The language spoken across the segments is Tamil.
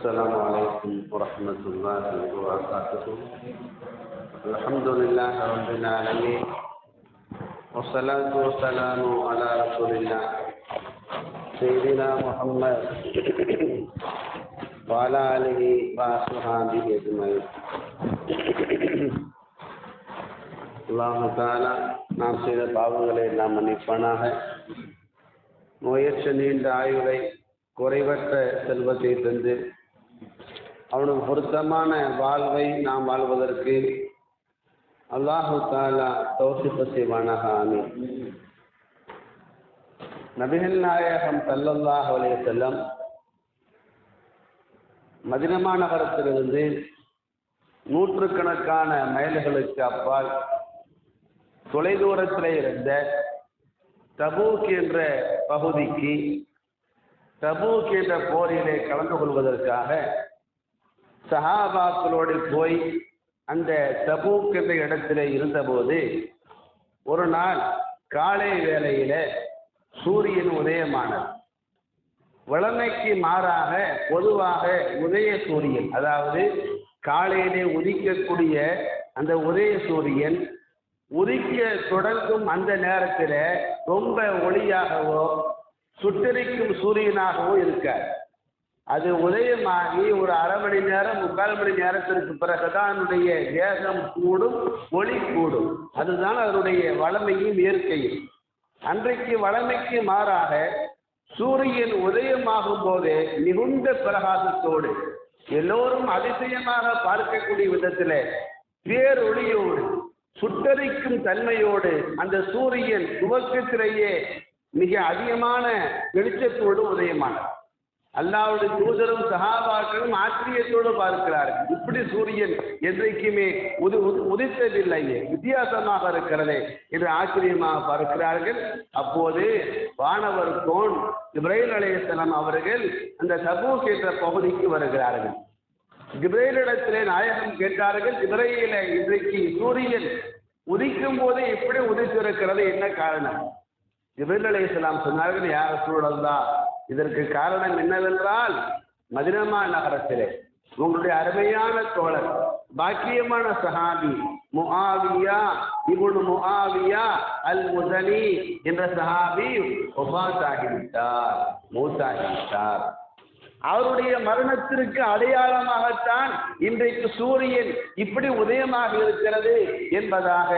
السلام عليكم ورحمة الله وبركاته الحمد لله رب العالمين والصلاة والسلام على رسول الله سيدنا محمد وعلى آله وأصحابه أجمعين அல்லாஹு தாலா நாம் செய்த பாவங்களை நாம் மன்னிப்பானாக நோயற்ற நீண்ட ஆயுளை குறைவற்ற செல்வத்தை தந்து அவனுக்கு பொருத்தமான வாழ்வை நாம் வாழ்வதற்கு அல்லாஹு தாலா தௌசிப்ப செய்வானாக ஆமீன். நபிகள் நாயகம் சல்லல்லாஹ் அலைய செல்லம் மதினமா நகரத்திலிருந்து நூற்றுக்கணக்கான மைல்களுக்கு அப்பால் தொலைதூரத்தில் இருந்த தபூக் என்ற பகுதிக்கு தபூக் என்ற போரிலே கலந்து கொள்வதற்காக சஹாபாக்களோடு போய் அந்த தபூக் என்ற இடத்துல இருந்தபோது ஒரு நாள் காலை வேளையில சூரியன் உதயமானது வளமைக்கு மாறாக பொதுவாக உதய சூரியன் அதாவது காலையிலே உதிக்கக்கூடிய அந்த உதய சூரியன் உதிக்க தொடங்கும் அந்த நேரத்தில் ரொம்ப ஒளியாகவோ சுட்டரிக்கும் சூரியனாகவோ இருக்காது அது உதயமாகி ஒரு அரை மணி நேரம் முக்கால் மணி நேரத்திற்கு பிறகுதான் அதனுடைய வேகம் கூடும் ஒளி கூடும். அதுதான் அதனுடைய வளமையும் இயற்கையும். அன்றைக்கு வளமைக்கு மாறாக சூரியன் உதயமாகும் போது மிகுந்த பிரகாசத்தோடு எல்லோரும் அதிசயமாக பார்க்கக்கூடிய விதத்தில் பேரொளியோடு சுட்டரிக்கும் தன்மையோடு அந்த சூரியன் துவக்கத்திலேயே மிக அதிகமான வெளிச்சத்தோடு உதயமானார். அல்லாவுடைய தூதரும் சகாபாக்களும் ஆச்சரியத்தோடு பார்க்கிறார்கள். இப்படி சூரியன் என்றைக்குமே உது உதித்ததில்லையே. வித்தியாசமாக இருக்கிறதே என்று ஆச்சரியமாக பார்க்கிறார்கள். அப்போது வானவர் கோன் இப்ராஹிம் அலையத்தலம் அவர்கள் அந்த தபூக் என்ற பகுதிக்கு வருகிறார்கள். ஜிப்ரேலிடத்திலே நாயகம் கேட்டார்கள் ஜிப்ரையில இன்றைக்கு சூரியன் உதிக்கும் போது எப்படி உதித்திருக்கிறது. என்ன காரணம்? ஜிப்ரேல் சொன்னார்கள் யார் சூழல் தான் இதற்கு காரணம் என்னவென்றால் மதினமா நகரத்திலே உங்களுடைய அருமையான தோழர் பாக்கியமான சஹாபி முஆவியா இவனு முஆவியா அல் முதலி என்ற சஹாபி ஒபாத் ஆகிவிட்டார் மூத்தாகிவிட்டார். அவருடைய மரணத்திற்கு அடையாளமாகத்தான் இன்றைக்கு சூரியன் இப்படி உதயமாக இருக்கிறது என்பதாக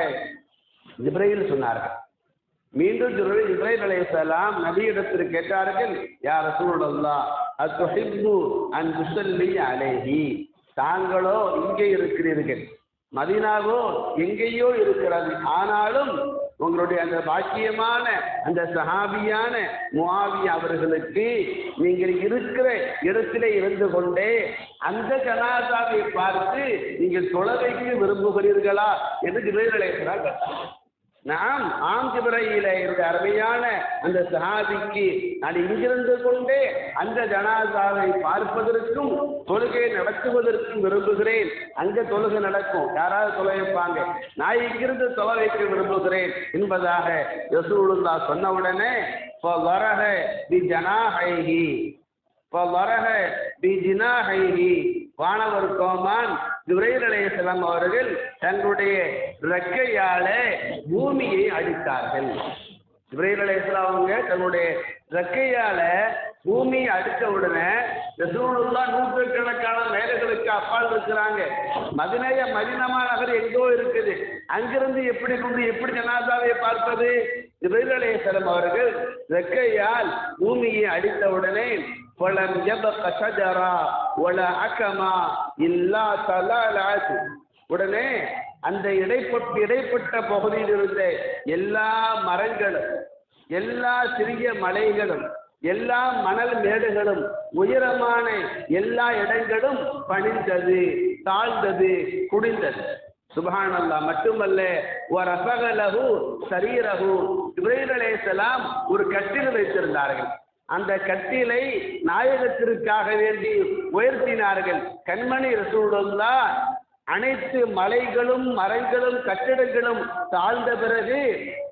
இப்ரையில் சொன்னார்கள். மீண்டும் இப்ராஹிம் அலையாம் நபியிடத்தில் கேட்டார்கள் யார் சூழல்லா அத்துஹிப்பு அன் முசல்லி அலேஹி? தாங்களோ இங்கே இருக்கிறீர்கள். மதினாவோ எங்கேயோ இருக்கிறது. ஆனாலும் உங்களுடைய அந்த பாக்கியமான அந்த சஹாபியான முவாவி அவர்களுக்கு நீங்கள் இருக்கிற இடத்திலே இருந்து கொண்டே அந்த ஜனாதாவை பார்த்து நீங்கள் தொலைவைக்கு விரும்புகிறீர்களா? என்று ஜிபைரலேசரால் கேட்டார். நாம் ஆம் ஜிபரையில இருந்த அருமையான அந்த சஹாபிக்கு நான் இங்கிருந்து கொண்டே அந்த ஜனாதாவை பார்ப்பதற்கும் தொழுகை நடத்துவதற்கும் விரும்புகிறேன். அங்க தொழுகை நடக்கும். யாராவது தொலை வைப்பாங்க. நான் இங்கிருந்து தொலை வைக்க விரும்புகிறேன் என்பதாக யசூலுல்லா சொன்ன உடனே வரக தி ஜனாஹைஹி வரக தி ஜினாஹைஹி வானவர் கோமான் ஜுரைர் அலையலாம் அவர்கள் தங்களுடைய ரெக்கையால பூமியை அடித்தார்கள். ஜுரைர் அலையலாம் அவங்க தன்னுடைய ரெக்கையால பூமியை அடித்த உடனே ரசூலுல்லா நூற்றுக்கணக்கான மேலைகளுக்கு அப்பால் இருக்கிறாங்க. மதினைய மதினமா நகர் எங்கோ இருக்குது. அங்கிருந்து எப்படி கொண்டு எப்படி ஜனாதாவை பார்ப்பது? ஜுரைர் அலையலாம் அவர்கள் ரெக்கையால் பூமியை அடித்த உடனே فلم يبق شجرا ولا عكما إلا تلالعت உடனே அந்த இடைப்பட்ட இடைப்பட்ட பகுதியில் இருந்த எல்லா மரங்களும் எல்லா சிறிய மலைகளும் எல்லா மணல் மேடுகளும் உயரமான எல்லா இடங்களும் பணிந்தது தாழ்ந்தது குடிந்தது சுபஹானல்லா மட்டுமல்ல ஒரு அபகலகு சரீரகு இப்ராஹிம் அலைஹிஸ்ஸலாம் ஒரு கட்டில் வைத்திருந்தார்கள் அந்த கட்டிலை நாயகத்திற்காக வேண்டி உயர்த்தினார்கள். கண்மணி ரசூலுல்லா அனைத்து மலைகளும் மரங்களும் கட்டிடங்களும் தாழ்ந்த பிறகு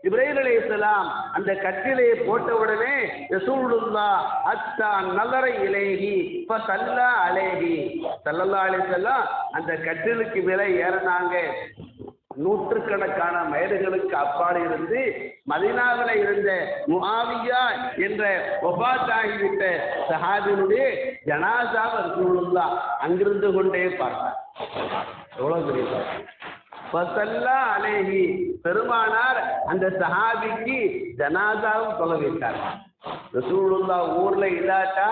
இப்ராஹிம் அலைஹிஸ்ஸலாம் அந்த கட்டிலையை போட்டவுடனே ரசூலுல்லா அத்தா நலர இலேஹி இப்போ அலேஹி. ஸல்லல்லாஹு அலைஹி வஸல்லம் அந்த கட்டிலுக்கு மேலே ஏறினாங்க. நூற்றுக்கணக்கான மைல்களுக்கு அப்பால் இருந்து மதினாவில் இருந்த முஹாவியா என்ற ஒபாத்தாகிவிட்ட சஹாபினுடைய ஜனாசா ரசூலுல்லா அங்கிருந்து கொண்டே பார்த்தார். எவ்வளவு பெரிய பசல்லா ஃபசல்லா அலேஹி பெருமானார் அந்த சஹாபிக்கு ஜனாசாவும் தொலைவிட்டார். வைத்தார் ரசூலுல்லா ஊர்ல இல்லாட்டா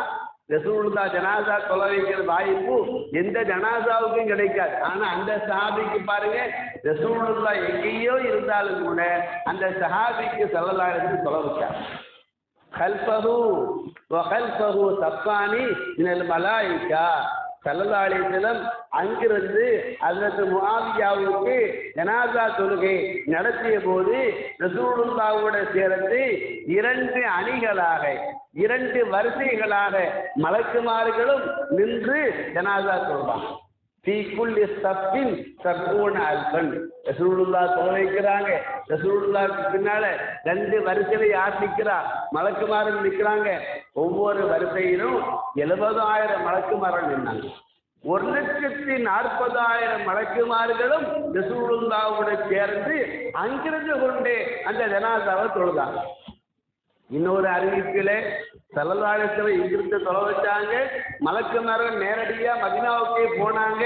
ரசூலுல்லா ஜனாசா தொலை வைக்கிற வாய்ப்பு எந்த ஜனாசாவுக்கும் கிடைக்காது. ஆனா அந்த சஹாபிக்கு பாருங்க ரசூலுல்லா எங்கேயோ இருந்தாலும் கூட அந்த சஹாபிக்கு செல்லலாருக்கு சொல்ல வச்சார் கல்பஹு வகல்பஹு சப்பானி மினல் மலாயிகா. சல்லல்லாஹிலம் அங்கிருந்து அதற்கு முஆவியாவுக்கு ஜனாசா தொழுகை நடத்திய போது ரசூலுல்லாவோட சேர்ந்து இரண்டு அணிகளாக இரண்டு வரிசைகளாக மலக்குமார்களும் நின்று ஜனாசா சொல்வாங்க தீக்குள்ளி குல்லி சப்பின் சப்பூன அல்பன் ரசூலுல்லா தொலை வைக்கிறாங்க ரசூலுல்லாக்கு பின்னால ரெண்டு வரிசையில யார் நிக்கிறா? மலக்குமாரன் நிற்கிறாங்க ஒவ்வொரு வரிசையிலும் எழுபதாயிரம் மலக்குமாரன் நின்னாங்க ஒரு லட்சத்தி நாற்பதாயிரம் மலக்குமார்களும் ரசூலுல்லாவோட சேர்ந்து அங்கிருந்து கொண்டே அந்த ஜனாதாவை தொழுதாங்க. இன்னொரு அறிவிப்பிலே சல்லதாலத்தில் இங்கிருந்து தொலை வச்சாங்க. மலக்கு மரம் நேரடியாக மதினாவுக்கே போனாங்க.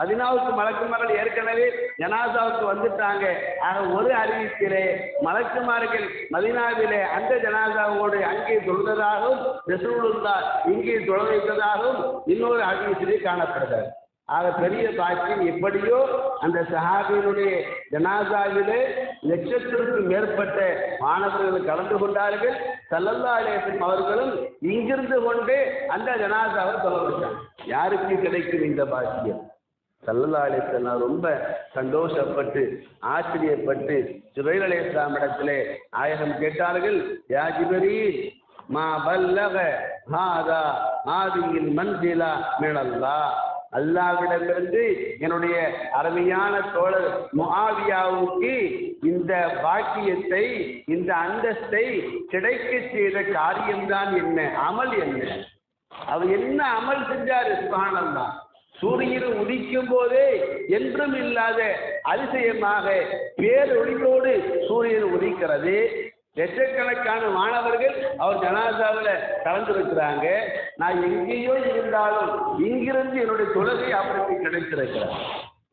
மதினாவுக்கு மலக்கு ஏற்கனவே ஜனாசாவுக்கு வந்துட்டாங்க. ஆக ஒரு அறிவிப்பிலே மலக்குமார்கள் மதினாவிலே அந்த ஜனாசாவோடு அங்கே தொழுததாகவும் ரசூலுல்லா இங்கே தொழ வைத்ததாகவும் இன்னொரு அறிவிப்பிலே காணப்படுகிறது. ஆக பெரிய பாக்கியம் எப்படியோ அந்த சஹாபியினுடைய ஜனாசாவிலே லட்சத்திற்கும் மேற்பட்ட மாணவர்கள் கலந்து கொண்டார்கள். சல்லல்லாலேசன் அவர்களும் இங்கிருந்து கொண்டே அந்த ஜனாதாவை சொல்ல வச்சாங்க யாருக்கு கிடைக்கும் இந்த பாக்கியம்? சல்லல்லாலேசன் ரொம்ப சந்தோஷப்பட்டு ஆச்சரியப்பட்டு ஜுபைர் அலி இஸ்லாம் இடத்திலே நாயகம் கேட்டார்கள் யாஜிபரி மா பல்லக ஹாதா ஆதியில் மன்சிலா மினல்லா. அல்லாவிடமிருந்து என்னுடைய அருமையான தோழர் முஆவியாவுக்கு இந்த பாக்கியத்தை இந்த அந்தஸ்தை கிடைக்க செய்த காரியம்தான் என்ன? அமல் என்ன? அவர் என்ன அமல் செஞ்சாரு? சுகானந்தான் சூரியன் உதிக்கும் போதே என்றும் இல்லாத அதிசயமாக பேரொழியோடு சூரியன் உதிக்கிறது. லட்சக்கணக்கான மாணவர்கள் அவர் ஜனாசாவில் கலந்துருக்கிறாங்க நான் எங்கேயோ இருந்தாலும் இங்கிருந்து என்னுடைய தொழுகை அவருக்கு கிடைத்திருக்கிறார்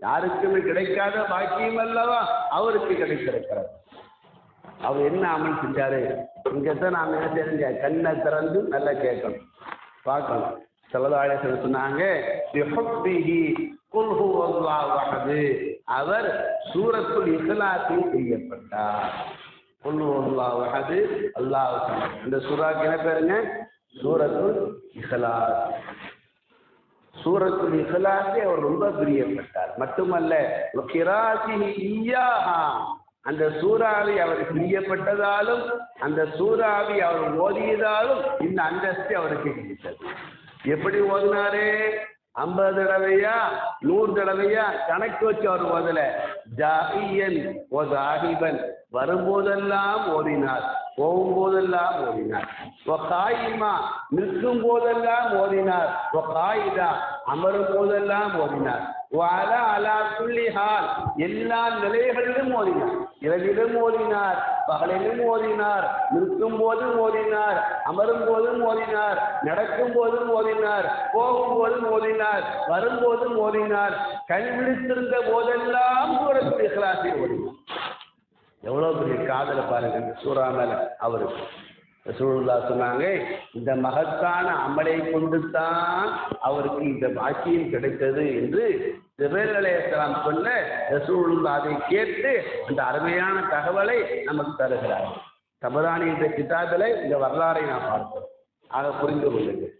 யாருக்குமே கிடைக்காத பாக்கியம் அல்லவா? அவருக்கு கிடைத்திருக்கிறார் அவர் என்ன அமல் செஞ்சாரு? இங்கத்தான் நாம் என்ன தெரிஞ்ச கண்ணை திறந்து நல்லா கேட்கணும். பார்க்கணும். செல்லதாழேசன் சொன்னாங்க அவர் சூரத்துள் இஸ்லாத்தில் செய்யப்பட்டார். குல் ஹுவல்லாஹு அஹது அல்லாஹ் இந்த சூறாக்கு என்ன பேருங்க? சூரத்துல் இஹலாஸ். சூரத்துல் இஹலாஸே அவர் ரொம்ப பிரியப்பட்டார். மட்டுமல்ல அந்த சூறாவை அவர் பிரியப்பட்டதாலும் அந்த சூறாவை அவர் ஓதியதாலும் இந்த அந்தஸ்து அவருக்கு கிடைத்தது. எப்படி ஓதினாரு? ஐம்பது தடவையா? நூறு தடவையா? கணக்கு வச்சு அவர் ஓதல. ஜாகியன் ஓ ஜாகிபன் வரும்போதெல்லாம் ஓதினார் போகும்போதெல்லாம் ஓதினார் ஓ காயிமா நிற்கும் போதெல்லாம் ஓதினார் ஓ காயிதா அமரும் போதெல்லாம் ஓதினார் அலா அலா ஹால் எல்லா நிலைகளிலும் ஓதினார் இரவிலும் ஓதினார் பகலிலும் ஓதினார் நிற்கும் போதும் ஓதினார் அமரும் போதும் ஓதினார் நடக்கும் போதும் ஓதினார் போகும் போதும் ஓதினார் வரும்போதும் ஓதினார் கண் விழித்திருந்த போதெல்லாம் கூட இஸ்லாத்தை ஓதினார் எவ்வளவு பெரிய காதலை பாருங்க இந்த சூறா மேல அவருக்கு ரசூலுல்லா சொன்னாங்க இந்த மகத்தான அமலை கொண்டு தான் அவருக்கு இந்த பாக்கியம் கிடைத்தது என்று ஜிபேல் அலையாம் சொன்ன ரசூலுல்லா அதை கேட்டு அந்த அருமையான தகவலை நமக்கு தருகிறார். தபராணி என்ற கிதாபில் இந்த வரலாறை நான் பார்க்கிறோம் ஆக புரிந்து கொள்ளுங்கள்.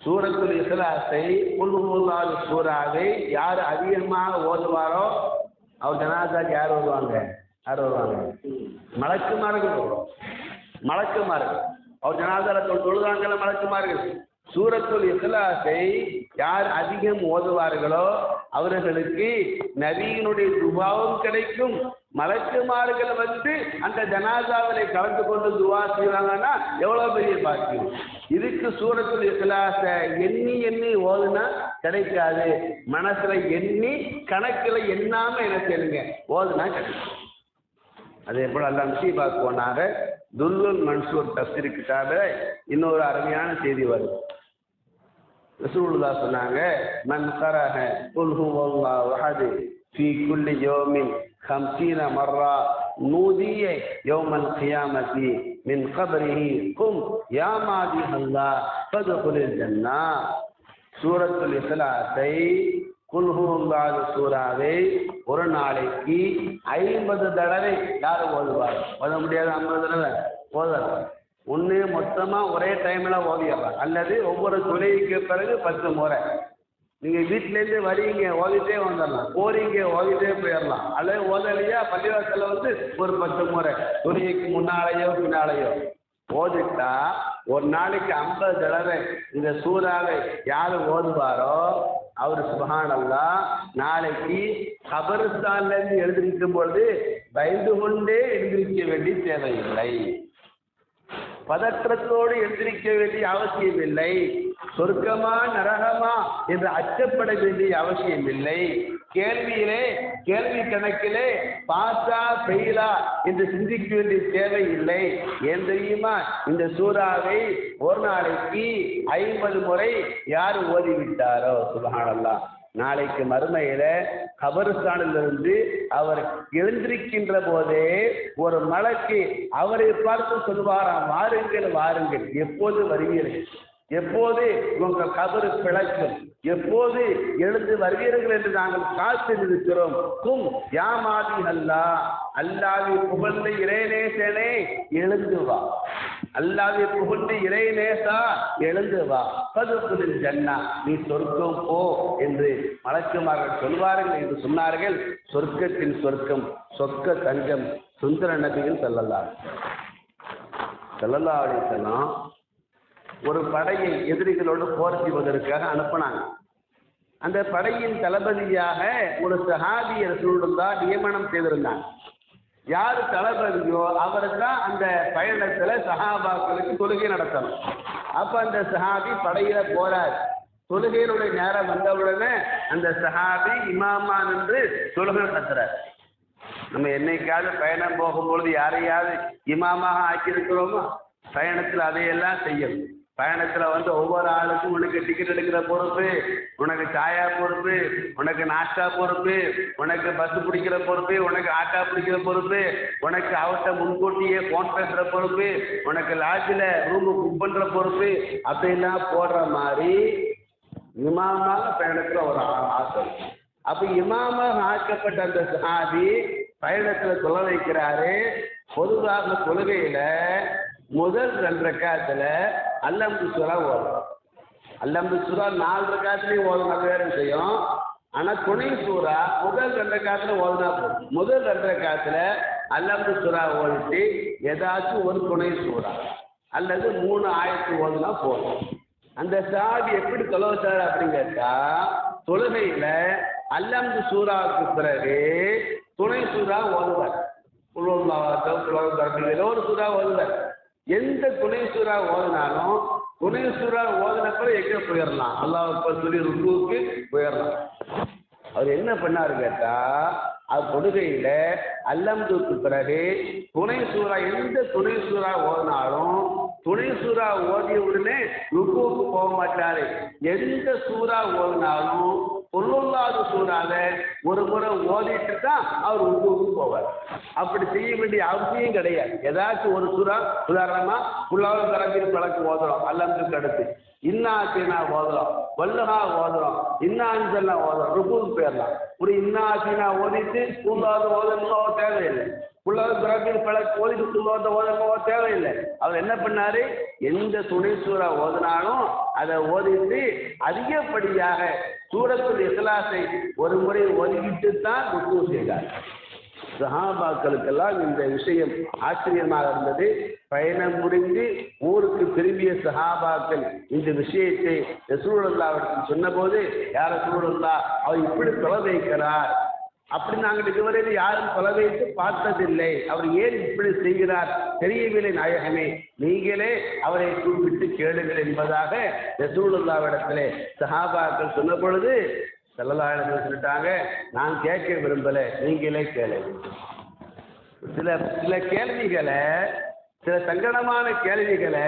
சூரத்துல் இஸ்லாத்தை புல்முல்லாது சூறாவை யார் அதிகமாக ஓதுவாரோ அவர் ஜனாதாக்கு யார் வருவாங்க? யார் வருவாங்க? மலக்குமார்கள் வருவாங்க மலக்குமார்கள் அவர் ஜனாதார தொழுதாங்கல்ல மலக்குமார்கள் சூரத்துள் இஸ்லாத்தை யார் அதிகம் ஓதுவார்களோ அவர்களுக்கு நபியினுடைய துபாவும் கிடைக்கும். மலக்குமார்கள் வந்து அந்த ஜனாசாவிலே கலந்து கொண்டு துவா செய்வாங்கன்னா எவ்வளவு பெரிய பாக்கியம்? இதுக்கு சூரத்தில் இக்கலாச எண்ணி எண்ணி ஓதுனா கிடைக்காது. மனசுல எண்ணி கணக்கில் எண்ணாம என்ன செய்யுங்க ஓதுனா கிடைக்கும். அதே போல் அல்லா நசீபாக்கு ஒன்னாக துல்லுல் மன்சூர் தஸ்திர் இன்னொரு அருமையான செய்தி வரும் ரசூலுல்லா சொன்னாங்க மன் கரஹ குல் ஹுவல்லாஹு அஹது ஃபீ குல்லி யௌமின் 50 மர்ரா. நூதிய யௌமல் கியாமத்தி من قبره قم يا مادي الله فادخل الجنة سورة الإخلاصை குல்ஹுல்லாத சூறாவை ஒரு நாளைக்கு ஐம்பது தடவை யார் ஓதுவார் ஓத முடியாது ஐம்பது தடவை ஓதலாம் ஒன்று மொத்தமாக ஒரே டைமில் ஓதிடலாம் அல்லது ஒவ்வொரு தொழிலுக்கு பிறகு பத்து முறை நீங்கள் வீட்டிலேருந்து வரீங்க ஓடிகிட்டே வந்துடலாம். போறீங்க ஓடிகிட்டே போயிடலாம். அல்லது ஓதலையா பள்ளிவாசலில் வந்து ஒரு பத்து முறை துணிக்கு முன்னாலேயோ பின்னாலேயோ. ஓதிட்டா ஒரு நாளைக்கு ஐம்பது தடவை இந்த சூறாவை யார் ஓதுவாரோ அவர் சுபஹானல்லா நாளைக்கு கபரிஸ்தான்ல இருந்து எழுந்திருக்கும் பொழுது பயந்து கொண்டே எழுந்திருக்க வேண்டிய தேவையில்லை. பதற்றத்தோடு எழுந்திருக்க வேண்டிய அவசியமில்லை. சொர்க்கமா நரகமா என்று அச்சப்பட வேண்டிய அவசியமில்லை. கேள்வியிலே கேள்வி கணக்கிலே பாசா பெயிலா என்று சிந்திக்க வேண்டிய தேவை இல்லை ஏன் தெரியுமா? இந்த சூறாவை ஒரு நாளைக்கு ஐம்பது முறை யார் ஓதிவிட்டாரோ? சுபகானல்லா. நாளைக்கு மறுமையில கபருஸ்தானிலிருந்து அவர் எழுந்திருக்கின்ற போதே ஒரு மலக்கு அவரை பார்த்து சொல்வாராம் வாருங்கள் வாருங்கள். எப்போது வருவீர்கள்? எப்போது உங்கள் கபரு பிழைக்கும். எப்போது எழுந்து வருவீர்கள் என்று நாங்கள் காத்து இருக்கிறோம் கும் யாமாதி அல்லா. அல்லாவி புகழ்ந்து இறைநேசனே எழுந்து வா. அல்லாவி புகழ்ந்து இறைநேசா எழுந்து வா. பதுக்குலில் ஜன்னா. நீ சொர்க்கம் போ என்று மலக்குமார்கள் சொல்வார்கள் என்று சொன்னார்கள். சொர்க்கத்தின் சொர்க்கம் சொர்க்க தங்கம் சுந்தர நபியில் செல்லலாம் செல்லல்லா செல்லம் ஒரு படையை எதிரிகளோடு போர் செய்வதற்காக அனுப்பினாங்க. அந்த படையின் தளபதியாக ஒரு சஹாபிய ரசூலுல்லா நியமனம் செய்திருந்தாங்க. யார் தளபதியோ அவர் தான் அந்த பயணத்தில் சஹாபாக்களுக்கு தொழுகை நடத்தணும். அப்ப அந்த சஹாபி படையில போறார். தொழுகையினுடைய நேரம் வந்தவுடனே அந்த சஹாபி இமாமா நின்று தொழுகை நடத்துறார். நம்ம என்னைக்காவது பயணம் போகும்பொழுது யாரையாவது இமாமாக ஆக்கியிருக்கிறோமோ பயணத்தில் அதையெல்லாம் செய்யணும். பயணத்துல வந்து ஒவ்வொரு ஆளுக்கும் உனக்கு டிக்கெட் எடுக்கிற பொறுப்பு உனக்கு சாயா பொறுப்பு உனக்கு நாஷ்டா பொறுப்பு உனக்கு பஸ் பிடிக்கிற பொறுப்பு உனக்கு ஆட்டோ பிடிக்கிற பொறுப்பு உனக்கு அவர்கிட்ட முன்கூட்டியே ஃபோன் பேசுற பொறுப்பு உனக்கு லாட்ஜில் ரூம் புக் பண்ற பொறுப்பு அப்படிலாம் போடுற மாதிரி இமாமாக பயணத்துல ஒரு ஆ- ஆசை அப்ப இமாமாக ஆக்கப்பட்ட அந்த சாதி பயணத்துல தொலை வைக்கிறாரு. பொதுவாக தொழுகையில முதல் ரெண்டு ரக்காத்துல அல்லம்பு சுரா ஓதும். அல்லம்பு சுரா நாலு ரக்காத்துலயும் ஓதுனா வேறு விஷயம். ஆனால் துணை சூறா முதல் ரெண்டு காத்துல ஓதுனா போதும். முதல் ரெண்டு காத்துல அல்லம்பு சுரா ஓடிட்டு ஏதாச்சும் ஒரு துணை சூறா அல்லது மூணு ஆயிரத்து ஓதுனா போதும். அந்த சாதி எப்படி தொலைவச்சாரு அப்படின்னு கேட்டா தொழுகையில அல்லம்பு சூறாவுக்கு பிறகு துணை சூறா ஓதுவார். குழுவாகட்டும் குழுவாக ஏதோ ஒரு சூறா ஓதுவார். எந்த துணை சூறா ஓதினாலும் துணை சூறா ஓதினப்பறம் எங்கே போயிடலாம் அல்லாஹ் சொல்லி ருக்குவுக்கு போயிடலாம் அவர் என்ன பண்ணாரு கேட்டா அது தொடுகையில அல்லம்துக்கு பிறகு துணை சூறா எந்த துணை சூறா ஓதினாலும் துணை சூறா ஓதிய உடனே ருக்குவுக்கு போக மாட்டாரு. எந்த சூறா ஓதினாலும் பொருளாத சூறால ஒரு முறை ஓதிட்டு தான் அவர் ருக்குவுக்கு போவார். அப்படி செய்ய வேண்டிய அவசியம் கிடையாது. ஏதாச்சும் ஒரு சூறா உதாரணமா புல்லாவது கரம்பில் பழக்கு ஓதுறோம் அல்லம்துக்கு அடுத்து. இன்னா சீனா ஓதுறோம் வல்லுகா ஓதுறோம் இன்னா அஞ்சல்லாம் ஓதுறோம் ருக்குவுக்கு போயிடலாம் ஒரு இன்னா சீனா ஓதிட்டு புல்லாவது ஓதணும் தேவையில்லை. புல்லாவது பிறப்பில் பல ஓதிட்டு ஓத போக தேவையில்லை. அவர் என்ன பண்ணாரு? எந்த துணை சூறா ஓதினாலும் அதை ஓதிட்டு அதிகப்படியாக சூரத்துல் இஸ்லாஸை ஒரு முறை ஒதுக்கிட்டு தான் ருக்கு செய்தார். சஹாபாக்களுக்கெல்லாம் இந்த விஷயம் ஆச்சரியமாக இருந்தது. பயணம் முடிந்து ஊருக்கு திரும்பிய சஹாபாக்கள் இந்த விஷயத்தை ரசூலுல்லாவிடத்தில் சொன்னபோது யார் சூழல்லா அவர் இப்படி தொலை வைக்கிறார். அப்படி நாங்கள் இதுவரையில் யாரும் தொலை வைத்து பார்த்ததில்லை. அவர் ஏன் இப்படி செய்கிறார்? தெரியவில்லை நாயகமே. நீங்களே அவரை கூப்பிட்டு கேளுங்கள் என்பதாக ரசூலுல்லாவிடத்திலே சஹாபாக்கள் சொன்ன பொழுது செல்லலாயிரத்தில் சொல்லிட்டாங்க நான் கேட்க விரும்பலை நீங்களே கேளுங்க சில சில கேள்விகளை சில சங்கடமான கேள்விகளை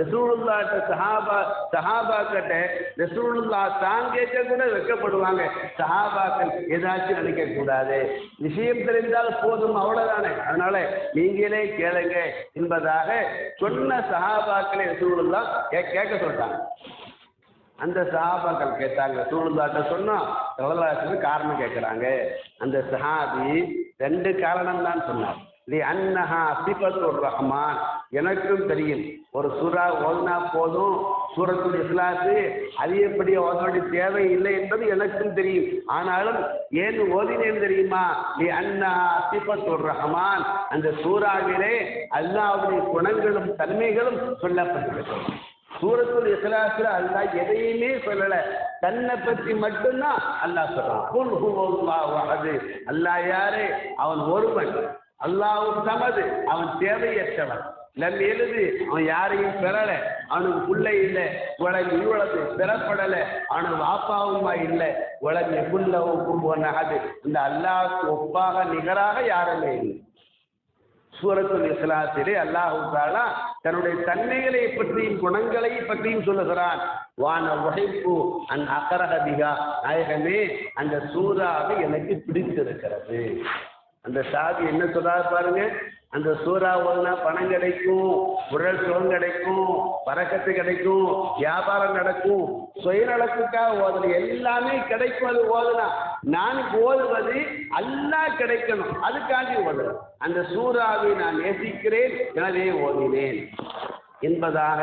ரசூலுல்லாட்ட சஹாபா சஹாபாக்கிட்ட ரசூலுல்லா தான் கேட்க கூட வெட்கப்படுவாங்க சஹாபாக்கள் ஏதாச்சும் நினைக்க கூடாது விஷயம் தெரிந்தால் போதும் அவ்வளவுதானே. அதனால நீங்களே கேளுங்க என்பதாக சொன்ன சஹாபாக்களை ரசூலுல்லா கே கேட்க சொல்றாங்க. அந்த சஹாபாக்கள் கேட்டாங்க ரசூலுல்லாட்ட சொன்னோம் ரவலாசனுக்கு காரணம் கேட்குறாங்க. அந்த சஹாபி ரெண்டு காரணம் தான் சொன்னார். லி அன்னஹா சிபத்துர் ரஹ்மான். எனக்கும் தெரியும். ஒரு சூறா ஓதுனா போதும். சூரத்துல் இஸ்லாத்து அதிகப்படி ஓத வேண்டிய தேவை இல்லை என்பது எனக்கும் தெரியும். ஆனாலும் ஏன் ஓதினேன் தெரியுமா? நீ அண்ணா சிபத்துர் ரஹமான். அந்த சூறாவிலே அல்லாவுடைய குணங்களும் தன்மைகளும் சொல்லப்பட்டிருக்கிறது. சூரத்துல் இஸ்லாத்துல அல்லாஹ் எதையுமே சொல்லல. தன்னை பற்றி மட்டும்தான் அல்லாஹ் சொல்றான். குல் ஹுவல்லாஹு அஹது. அல்லாஹ் யாரு? அவன் ஒருவன். அல்லாஹ் சமது. அவன் தேவையற்றவன். லம் எழுது. அவன் யாரையும் பெறல. அவனுக்கு புள்ளை இல்லை. உலகம் இவ்வளவு பெறப்படல. அவனுக்கு வாப்பாவுமா இல்லை. உலகம் எவ்வளவு கும்புவன் இந்த அல்லாஹ் ஒப்பாக நிகராக யாருமே இல்லை. சூரத்துல் இஸ்லாத்திலே அல்லாஹு தாலா தன்னுடைய தன்மைகளை பற்றியும் குணங்களை பற்றியும் சொல்லுகிறான். வான உழைப்பு அந் அகரகதிகா நாயகமே அந்த சூறாவை எனக்கு பிடித்திருக்கிறது. அந்த சாதி என்ன சொல்றாரு பாருங்க. அந்த சூறா ஓதுனா பணம் கிடைக்கும் உடல் சுகம் கிடைக்கும் பறக்கத்து கிடைக்கும் வியாபாரம் நடக்கும் சுயநலத்துக்காக ஓதுன எல்லாமே கிடைக்கும் அது ஓதுனா. நான் ஓதுவது அல்லா கிடைக்கணும். அதுக்காண்டி ஓதுறேன். அந்த சூறாவை நான் நேசிக்கிறேன் எனவே ஓதினேன். என்பதாக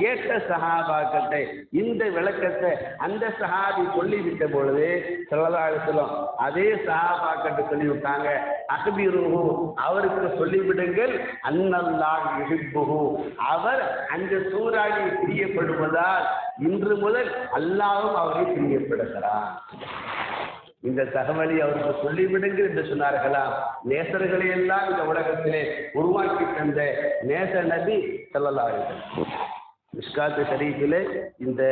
கேட்ட சகாபாக்கத்தை இந்த விளக்கத்தை அந்த சஹாபி சொல்லிவிட்ட பொழுது சொல்லலாம் அதே சகாபாக்கத்தை சொல்லிவிட்டாங்க அகபிருஹு அவருக்கு சொல்லிவிடுங்கள் அன்னல்லாஹ் யுஹிப்புஹு அவர் அந்த சூறாவை பிரியப்படுவதால் இன்று முதல் அல்லாவும் அவரை பிரியப்படுகிறார். இந்த தகவலை அவருக்கு சொல்லிவிடுங்கள் என்று சொன்னார்களாம் நேசர்களை எல்லாம் இந்த உலகத்திலே உருவாக்கி தந்த நேச நபி செல்லலார்கள் மிஸ்காத்து ஷரீஃபிலே இந்த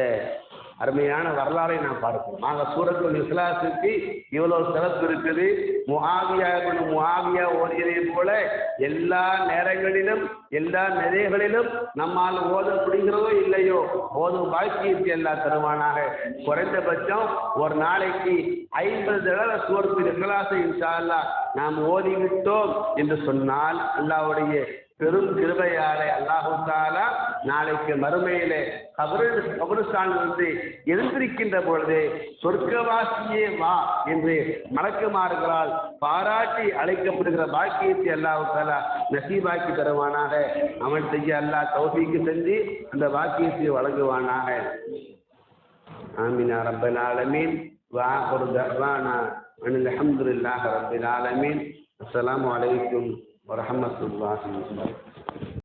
அருமையான வரலாறை நாம் பார்க்கிறோம் ஆக சூரத்துல் இஸ்லாத்துக்கு இவ்வளவு சிறப்பு இருக்குது. முஹாவியா முஹாவியா ஓதியதை போல எல்லா நேரங்களிலும் எல்லா நிலைகளிலும் நம்மால் ஓத முடிகிறதோ இல்லையோ ஓதும் பாக்கியத்தை எல்லா தருவானாக. குறைந்தபட்சம் ஒரு நாளைக்கு ஐம்பது தடவை சூரத்தில் இஸ்லாசை இன்ஷால்லா நாம் ஓதிவிட்டோம் என்று சொன்னால் அல்லாவுடைய பெரும் கிருபையாலே அல்லாஹு தாலா நாளைக்கு மறுமையிலே கபரு கபருஸ்தான் வந்து எழுந்திருக்கின்ற பொழுது சொர்க்கவாசியே வா என்று மலக்குமார்களால் பாராட்டி அழைக்கப்படுகிற பாக்கியத்தை அல்லாஹு தாலா நசீபாக்கி தருவானாக அவன் செய்ய அல்லாஹ் தௌஃபீக்கு செஞ்சு அந்த பாக்கியத்தை வழங்குவானாக ஆமீன் رب العالمين وآخر دعوانا أن الحمد لله رب العالمين السلام عليكم ورحمة الله وبركاته